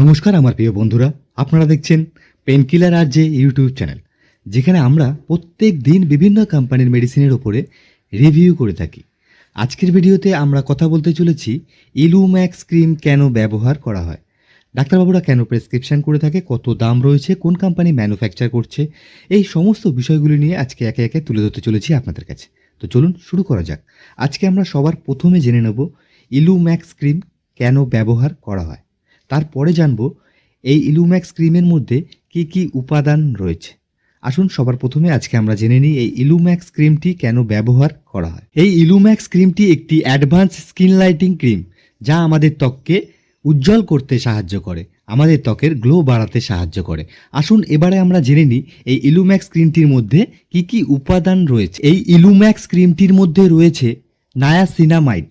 নমস্কার আমার প্রিয় বন্ধুরা, আপনারা দেখছেন পেনকিলার আর যে ইউটিউব চ্যানেল যেখানে আমরা প্রত্যেক দিন বিভিন্ন কোম্পানির মেডিসিনের ওপরে রিভিউ করে থাকি। আজকের ভিডিওতে আমরা কথা বলতে চলেছি ইলুম্যাক্স ক্রিম কেন ব্যবহার করা হয়? ডাক্তারবাবুরা কেন প্রেসক্রিপশন করে থাকে? কত দাম রয়েছে? কোন কোম্পানি ম্যানুফ্যাকচার করছে? এই সমস্ত বিষয়গুলি নিয়ে আজকে একে একে তুলে ধরতে চলেছি আপনাদের কাছে। তো চলুন শুরু করা যাক। আজকে আমরা সবার প্রথমে জেনে নেব ইলুম্যাক্স ক্রিম কেন ব্যবহার করা হয়। তারপরে জানব এই ইলুম্যাক্স ক্রিমের মধ্যে কি কি উপাদান রয়েছে। আসুন সবার প্রথমে আজকে আমরা জেনে নিই এই ইলুম্যাক্স ক্রিমটি কেন ব্যবহার করা হয়। এই ইলুম্যাক্স ক্রিমটি একটি অ্যাডভান্স স্কিন লাইটিং ক্রিম যা আমাদের ত্বককে উজ্জ্বল করতে সাহায্য করে, আমাদের ত্বকের গ্লো বাড়াতে সাহায্য করে। আসুন এবারে আমরা জেনে নিই এই ইলুম্যাক্স ক্রিমটির মধ্যে কি কি উপাদান রয়েছে। এই ইলুম্যাক্স ক্রিমটির মধ্যে রয়েছে নায়াসিনামাইড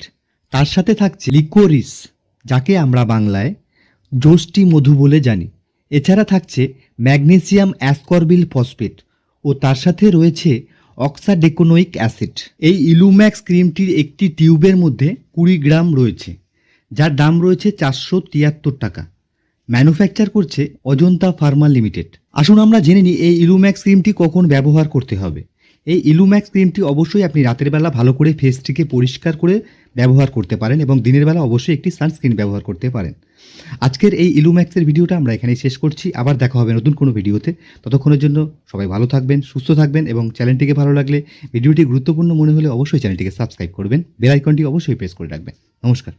তার সাথে থাকছে লিকোরিস যাকে আমরা বাংলায় জোষ্টি মধু বলে জানি। এছাড়া থাকছে ম্যাগনেসিয়াম অ্যাসকর্বিল ফসফেট ও তার সাথে রয়েছে অক্সাডেকোনোইক অ্যাসিড। এই ইলুম্যাক্স ক্রিমটির একটি টিউবের মধ্যে কুড়ি গ্রাম রয়েছে, যার দাম রয়েছে চারশো তিয়াত্তর টাকা। ম্যানুফ্যাকচার করছে অজন্তা ফার্মা লিমিটেড। আসুন আমরা জেনে নিই এই ইলুম্যাক্স ক্রিমটি কখন ব্যবহার করতে হবে। এই ইলুম্যাক্স ক্রিমটি অবশ্যই আপনি রাতের বেলা ভালো করে ফেসটিকে পরিষ্কার করে ব্যবহার করতে পারেন এবং দিনের বেলা অবশ্যই একটি সানস্ক্রিন ব্যবহার করতে পারেন। আজকের এই ইলুম্যাক্সের ভিডিওটা আমরা এখানেই শেষ করছি। আবার দেখা হবে নতুন কোনো ভিডিওতে ততক্ষণের জন্য সবাই ভালো থাকবেন, সুস্থ থাকবেন এবং চ্যানেলটিকে ভালো লাগলে ভিডিওটি গুরুত্বপূর্ণ মনে হলে অবশ্যই চ্যানেলটিকে সাবস্ক্রাইব করবেন। বেল আইকনটি অবশ্যই প্রেস করে রাখবেন। নমস্কার।